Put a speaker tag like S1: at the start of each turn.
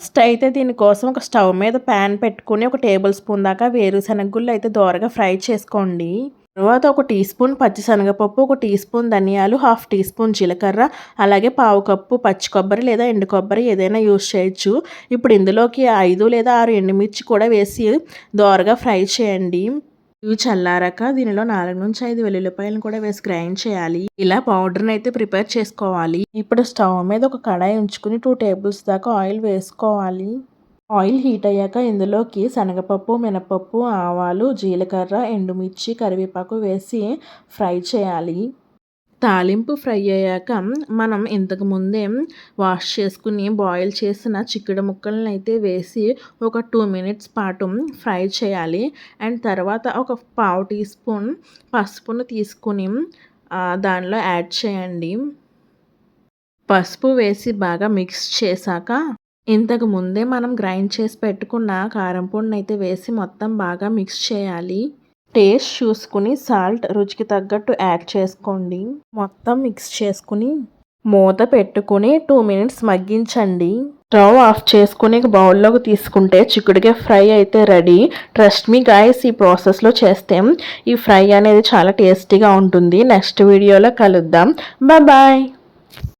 S1: First అయితే దీనికోసం ఒక స్టవ్ మీద ప్యాన్ పెట్టుకుని ఒక టేబుల్ స్పూన్ దాకా వేరుశనగ గుళ్ళు అయితే దోరగా ఫ్రై చేసుకోండి. తర్వాత ఒక టీ స్పూన్ పచ్చిశనగపప్పు ఒక టీ స్పూన్ ధనియాలు హాఫ్ టీ స్పూన్ జీలకర్ర అలాగే పావు కప్పు పచ్చి కొబ్బరి లేదా ఎండు కొబ్బరి ఏదైనా యూస్ చేయొచ్చు. ఇప్పుడు ఇందులోకి ఐదు లేదా ఆరు ఎండుమిర్చి కూడా వేసి దోరగా ఫ్రై చేయండి. ఇవి చల్లారాక దీనిలో నాలుగు నుంచి ఐదు వెల్లుల్లిపాయలను కూడా వేసి గ్రైండ్ చేయాలి. ఇలా పౌడర్ని అయితే ప్రిపేర్ చేసుకోవాలి. ఇప్పుడు స్టవ్ మీద ఒక కడాయి ఉంచుకుని టూ టేబుల్స్ దాకా ఆయిల్ వేసుకోవాలి. ఆయిల్ హీట్ అయ్యాక ఇందులోకి శనగపప్పు మినపప్పు ఆవాలు జీలకర్ర ఎండుమిర్చి కరివేపాకు వేసి ఫ్రై చేయాలి. తాలింపు ఫ్రై అయ్యాక మనం ఇంతకు ముందే వాష్ చేసుకుని బాయిల్ చేసిన చిక్కుడు ముక్కలను అయితే వేసి ఒక టూ మినిట్స్ పాటు ఫ్రై చేయాలి. అండ్ తర్వాత ఒక పావు టీ స్పూన్ పసుపును తీసుకుని దానిలో యాడ్ చేయండి. పసుపు వేసి బాగా మిక్స్ చేశాక ఇంతకు ముందే మనం గ్రైండ్ చేసి పెట్టుకున్న కారం పొడిని అయితే వేసి మొత్తం బాగా మిక్స్ చేయాలి. టేస్ట్ చూసుకుని సాల్ట్ రుచికి తగ్గట్టు యాడ్ చేసుకోండి. మొత్తం మిక్స్ చేసుకుని మూత పెట్టుకుని టూ మినిట్స్ మగ్గించండి. స్టవ్ ఆఫ్ చేసుకుని బౌల్లోకి తీసుకుంటే చిక్కుడుగా ఫ్రై అయితే రెడీ. ట్రస్ట్ మీ గాయస్ ఈ ప్రాసెస్లో చేస్తే ఈ ఫ్రై అనేది చాలా టేస్టీగా ఉంటుంది. నెక్స్ట్ వీడియోలో కలుద్దాం. బాయ్